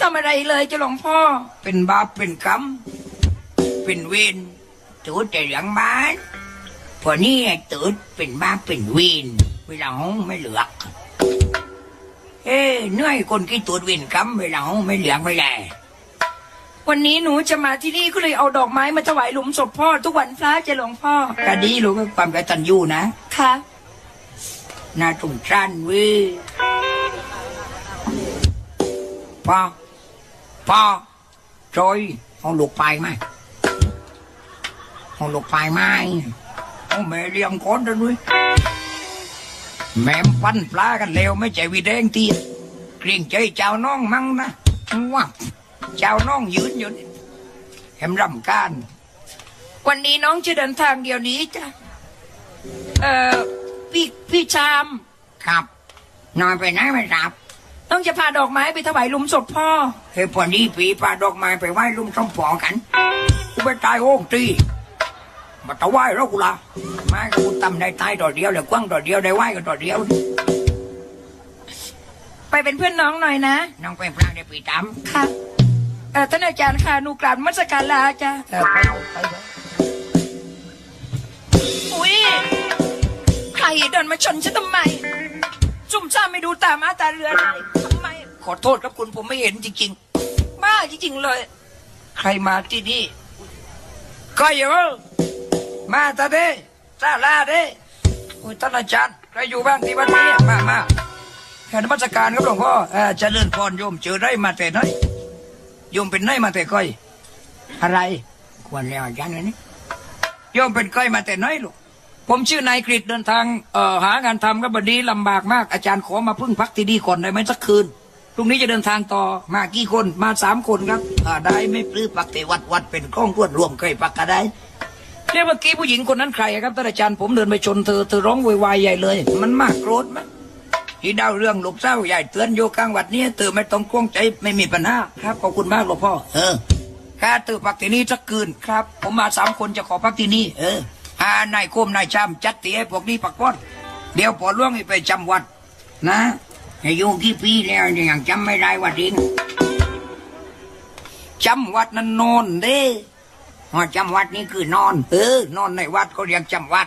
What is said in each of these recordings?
ทำอะไรเลยเจ้าหลวงพ่อ เป็นบาปเป็นกรรม เป็นเวรตูดแต่หลังบ้านพอนี้ไอ้ตูดเป็นบาปเป็นเวรเวลาห้องไม่เหลือกเอ้เหนื่อยคนที่ตูดเวรกรรมเวลาห้องไม่เหลือกไม่แลวันนี้หนูจะมาที่นี่ก็เลยเอาดอกไม้มาถวายหลุมศพพ่อ ทุกวันพระเจ้าหลวงพ่อก็ดีลูกก็ความกตัญญูนะค่ะน่าสงสารเว้ยพ่อ พ่อจอยเอาลูกไปไหมเอาลูกไปไหมเอาแม่เลี้ยงคนด้วยแม่มปั้นปลากันแล้วไม่ใจวีแดงตีเกรงใจเจ้าน้องมั่งนะว้าเจ้าน้องยืนอยู่นี่แหมรำการวันนี้น้องจะเดินทางเดี๋ยวนี้จ้ะเอ่อพี่พี่ชามครับนอนไปไหนไม่รับ ต้องจะพาดอกไม้ไปถวายหลุมศพพ่อ เฮ้ยพอดีปีปลาดอกไม้ไปไหว้ลุงสมปองกัน กูไปตายโอ่งตีมาตะไหว้แล้วกูละมากูตำได้ตายต่อเดียวเลยกว้างต่อเดียวได้ไหว้กันต่อเดียว ไปเป็นเพื่อนน้องหน่อยนะ น้องไปพระได้ปีตามค่ะเอ่อท่านอาจารย์ค่ะหนูกราบนมัสการลาจ้ะเออไปไปไปอุ้ยใครเดินมาชนฉันทำไม จุ่มจ้าไม่ดูตามาตาเรือเลยทำไม ขอโทษครับคุณผมไม่เห็นจริงบ้าจริงๆเลยๆใครมาที่นี่ก็อยู่ มาตาเด้ซาลาเด้โอ้ยท่านอาจารย์ใครอยู่บ้างที่วัดนี้มามาแค่นมัสการครับหลวงพ่อเออเจริญพรโยมเจอได้มาแต่ไหนโยมเป็นไหนมาแต่ก้อย อะไร ควรแล้วอาจารย์อันนี้โยมเป็นก้อยมาแต่ไหนลูก ผมชื่อนายกฤษเดินทางเออหางานทำครับบัดนี้ลำบากมากอาจารย์ขอมาพึ่งพักที่นี่ก่อนได้ไหมสักคืนพรุ่งนี้จะเดินทางต่อมากี่คนมาสามคนครับอได้ไม่ปลื้ปักแต่วัดวัดเป็นกล้องรวดรวมเคยปักก็ได้เรียกเมื่อกี้ผู้หญิงคนนั้นใครครับท่านอาจารย์ผมเดินไปชนเธอเธอร้องวยวายใหญ่เลย มันมากโกรธไหมที่เดาเรื่องลูกเศร้าใหญ่เตือนโยกลางวัดนี้เธอไม่ต้องกวงใจไม่มีปัญหาครับขอบคุณมากหลวงพ่อเออข้าเธอพักที่นี่สักคืนครับ ผมมาสามคนจะขอพักที่นี่เออ หานายโคมนายชามจัดตีให้พวกนี้ปักป้อนเดี๋ยวพอล่วงไปจำวัด นะอายุกี่ปีแล้วเนี่ยยังจำไม่ได้วัดเองจำวัดนั้นนอนเด้อ๋อจำวัดนี่คือนอน เออนอนในวัดเขาเรียกจำวัด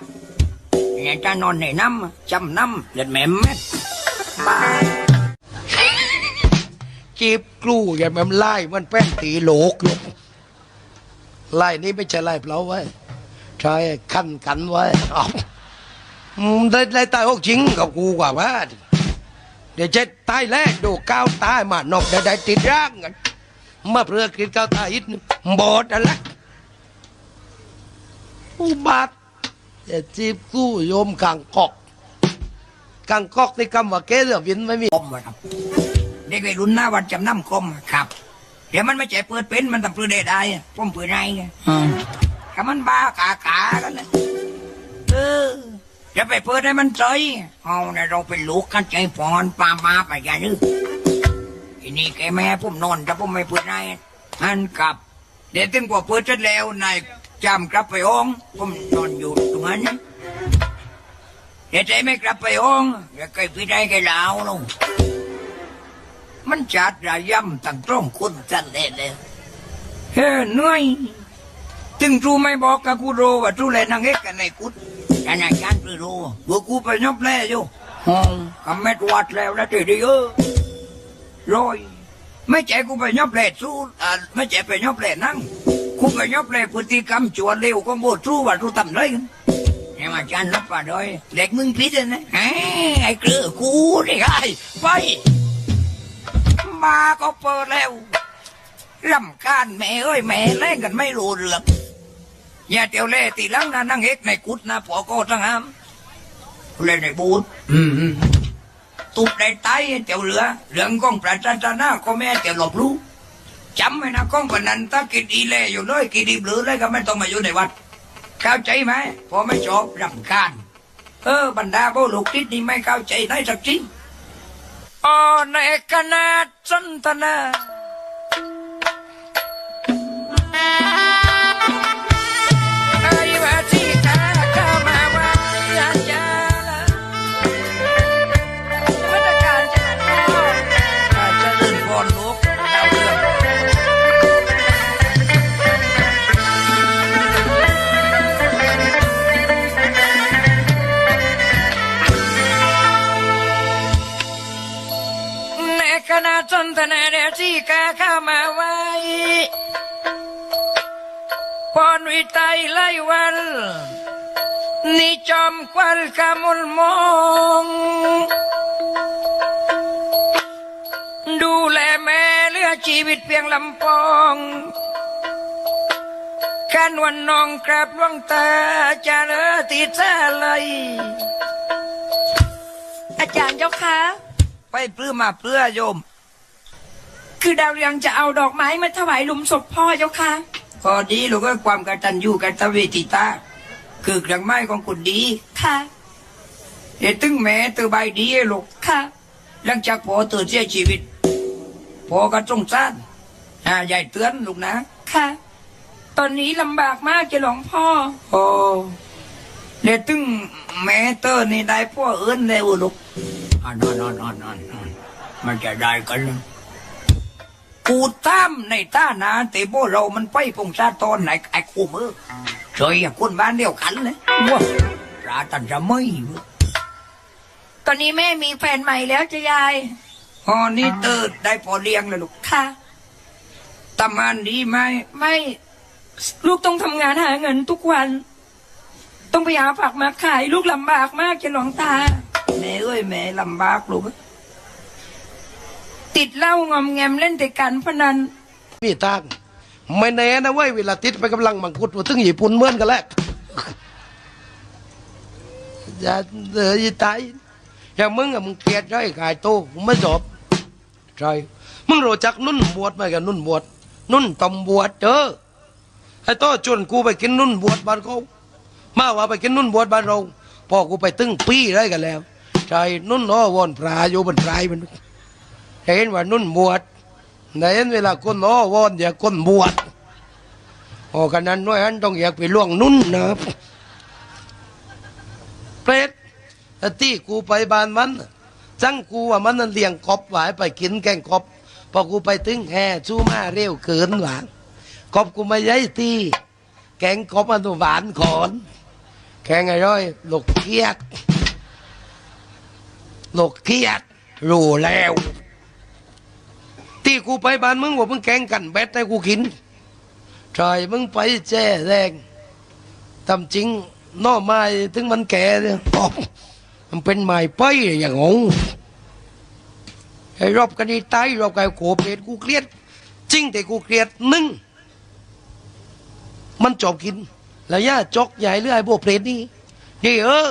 เนี่ยถ้านอนในน้ำจำน้ำเดือดแหม่มแม่บ้าจีบกลูอย่ามันไล่มันแป้นตีโหลกอยู่ไล่นี่ไม่ใช่ไล่เปล่าไว้ ใช่ขั้นกันไว้เอาอืมได้ได้ตายอกจริงกับกูกว่าว่าเดี๋ยวจะตายแรกดูก้าวตายมานกได้ได้ติดร่างกันมาเพื่อกินก้าวตายอิดบอดอะไรอุบัติอย่าจีบกู้โยมกังกอกกังกอกที่คำว่าเกลือวินไม่มีคมวะครับเด็กวัยรุ่นหน้าวัดจำน้ำคมครับ เดี๋ยวมันไม่ใจเปิดเป็นมันต้องเปิดได้ได้อะผมเปิดได้ไง ก็มันบ้ากากากันเลยเออจะไปเปิดให้มันใจเอาเนี่ยเราเป็นลูกกันใจพรปามาไปกันนึทีนี้แกแม่ผมนอนถ้าผมไม่เปิดได้อันกลับ เดี๋ยวถึงกว่าเปิดเสร็จแล้วนายจำกลับไปห้องผมนอนอยู่ตรงนั้นเดี๋ยวใจไม่กลับไปห้องเดี๋ยวใครพี่ได้แกลาวลงมันจัดระย่ำตั้งตรงคุณจันเล่เลยเฮ้เหนื่อย ถึงจูไม่บอกกับกูรู้ว่าจูเลยนางเอกกันในกุดกันอาจารย์ไปรู้ว่ากูไปยบแล่อยู่ห้องคำเม็ดวัดแล้วแล้วทีเดียวรอยไม่ใจกูไปยบแล่สู้อ่าไม่ใจไปยบแล่นั่งกูไปยบแล่พฤติกรรมจวนเร็วก็โบสู้ว่าจูทำไรกันเนี่ยอาจารย์รับป่าด้วยเด็กมึงพิษนะไอ้ไอ้เกลือกูนี่ไงไปมาก็เปิดแล้วรำคาญแม่เอ้ยแม่เล่นกันไม่รู้เรื่อง อย่าเตียวเล่ตีหลังนะนั่งเอกในกุดนะพอก็ทั้งหามเล่นในบูธอืมอืมตุบได้ไตเตียวเหลือเรื่องกองประจันตนาก็แม่เตียวหลบรู้จำไว้นะกองปนันถ้ากินอีเล่อยู่เลยกินดีหรือเลยก็ไม่ต้องมาอยู่ในวัดเข้าใจไหมพอไม่ชอบรำคาญเออบรรดาโบลูกทิศนี่ไม่เข้าใจได้สักทีอ๋อในคณะสนทนา ปอนวิไตไล่วันนิจอมควัลกามุลมองดูแลแม่เหลือชีวิตเพียงลำปองกันวันนองกราบหลวงตาจะเลอติดซาเลยอาจารย์เจ้าคะไปปลื้มมาเพื่อโยม คือดาวเรืองจะเอาดอกไม้มาถวายหลุมศพพ่อเจ้าค่ะ พอดีลูกก็ความกตัญญูกตเวทิตา คือเครื่องไม้ของคุณดี ค่ะเดี๋ยวตึงแม่ตัวใบดีให้ลูกค่ะ หลังจากพอตื่นเสียชีวิตพอก็สงสารอ่าใหญ่เตือนลูกนะ ค่ะ ตอนนี้ลำบากมากจะหลวงพ่อ โอ้เดี๋ยวตึงแม่เตอร์นี่ได้พ่อเอิ้นได้อุลูกอ่านอนนอนนอนนอนนอนมันจะได้กันเลย กูตามในท่านาแต่โบเรามันไปพงชาตอนไหนไอ้กูมือเฉยอะคนบ้านเดียวกันเลยว้าราตันจะไม่เว้ยตอนนี้แม่มีแฟนใหม่แล้วจะยายพอนี่เตอร์ได้พอเลี้ยงเลยลูกค่ะทำงานดีไหมไม่ลูกต้องทำงานหาเงินทุกวัน ต้องไปหาผักมาขายลูกลำบากมากจะหลวงตาแม่เอ้ยแม่ลำบากลูก ติดเหล้างอมแงมเล่นแต่การพนันมีทางไม่แน่นะเว้ยเวลาติดไปกำลังมังคุดว่าถึงญี่ปุ่นเหมือนกันแหละอย่าเอออย่าตายอย่างมึงอะมึงเกลียดใช่ขายโตมึงไม่จบใช่มึงรู้จักนุ่นบวชไหมกันนุ่นบวชนุ่นตอมบวชเจอไอ้โตชวนกูไปกินนุ่นบวชบ้านเขามาว่าไปกินนุ่นบวชบ้านเราพ่อกูไปตึ้งปี้ได้กันแล้วใช่นุ่นอ้อวอนพระอยู่บนพรายมัน เห็นว่านุ่นบวชในเห็นเวลาคนอ้อวอนอย่าคนบวชโอ้กันนั้นน้อยอันต้องอยากไปล่วงนุ่นนะเปรตต่ที่กูไปบ้านมันจังกูว่ามันนั่นเลี้ยงกบไว้ไปกินแกงกบพอกูไปถึงแห่ชูมาเร็วเกินหวานกบกูไม่ย้ายที่แกงกบมันหวานขอนแกงไอ้ร้อยลูกเกียดลูกเกียดรู้แล้ว ที่กูไปบ้านมึงว่ามึงแกงกันแบดให้กูกินใช่มึงไปแจ้แรงทำจริงน่อไม้ถึงมันแก่เนี่ยอ๋อมันเป็นไม้ไปอย่างงงไอ้รอบกันนี่ตายรอบกันโกเป็ดกูเครียด จริงแต่กูเครียดหนึ่งมันจบกิน แล้วย่าจกใหญ่เรื่อยพวกเปรตนี่นี่เออ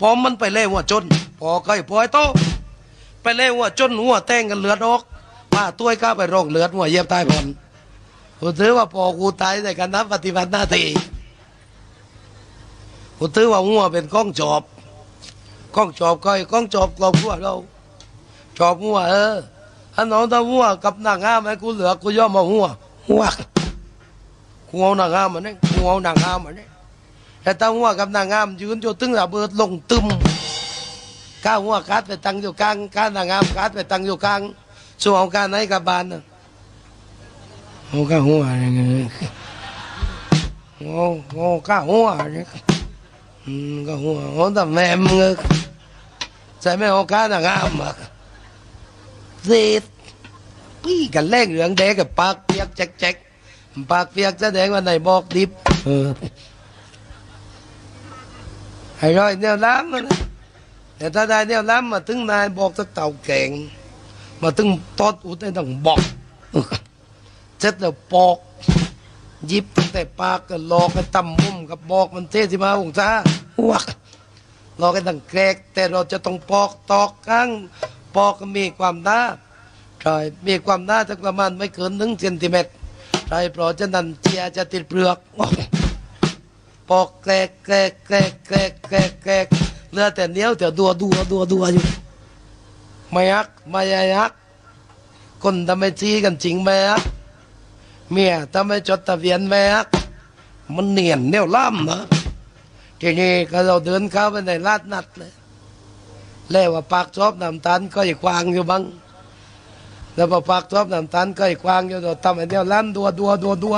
พอมันไปเล่หัวจน พอใกล้พอไอ้โตไปเล่หัวจนหัวแตงกันเลือดออก ป้าตัวก้าไปร้องเลือดหัวเยียบตายผมกูถือว่าพอกูตายในการนับปฏิบัติหน้าที่กูถือว่าหัวเป็นก้องจอบก้องจอบก้อยก้องจอบกลอบหัวเราจอบหัวเออถ้าน้องตาหัวกับหนางงามไอ้กูเหลือกูย่อมมาหัวหัวกูเอาหนางงามมันนี่กูเอาหนางงามมันนี่แต่ตาหัวกับนางงามยืนอยู่ตึงระเบิดลงตึมก้าหัวกัดไปตั้งอยู่กลางก้านางงามกัดไปตั้งอยู่กลาง ส่วนเอาการไหนกับบานน่ะโอ้ก้าหัวอะไรเงี้ยโอ้โอ้ก้าหัวเนี่ยอืมก้าหัวโอ้แต่แม่มึงเอ้ยใส่ไหม่เอาก้านางงามอะเสีดปี้กันแรงเหลืองแดงกับปากเปียกแจ๊กแจ๊กปากเปียกแสดงว่าไหนบอกดิบเออให้ร้อยเนี่ยล้ำมันแต่ถ้าได้เนี่ยล้ำมาถึงนายบอกสักเต่าแก่ง มาถึงตอดอุดได้ต้องบอกเจ็ดแล้วปอกหยิบตั้งแต่ปากก็หลอกกันตำมุมกับบอกมันเทสิมาองศาวักหลอกกันตั้งแกรก แต่เราจะต้องปอกตอกข้างปอกก็มีความหนาใช่มีความหนาสักประมาณไม่เกินหนึ่งเซนติเมตรใช่เพราะฉะนั้นเจียจะติดเปลือกปอกแกรกแกรกแกรกแกรกแกรกแกรกเหลือแต่เหนี้ยวแต่ดัวดัวดัวดัวอยู่ ไม่ยักไม่ยักคนทำไมจีกันจริงไหมยักเมียทำไมจดทะเบียนไหมยักมันเนียนเนี่ยล่ำนะทีนี้ก็เราเดินเข้าไปในลาดนัดเลยแล้วว่าปากชอบน้ำตาลก็อีกวางอยู่บ้างแล้วพอปากชอบน้ำตาลก็อีกวางอยู่เราทำไอ้เนี่ยล้ำดัวดัวดัวดัว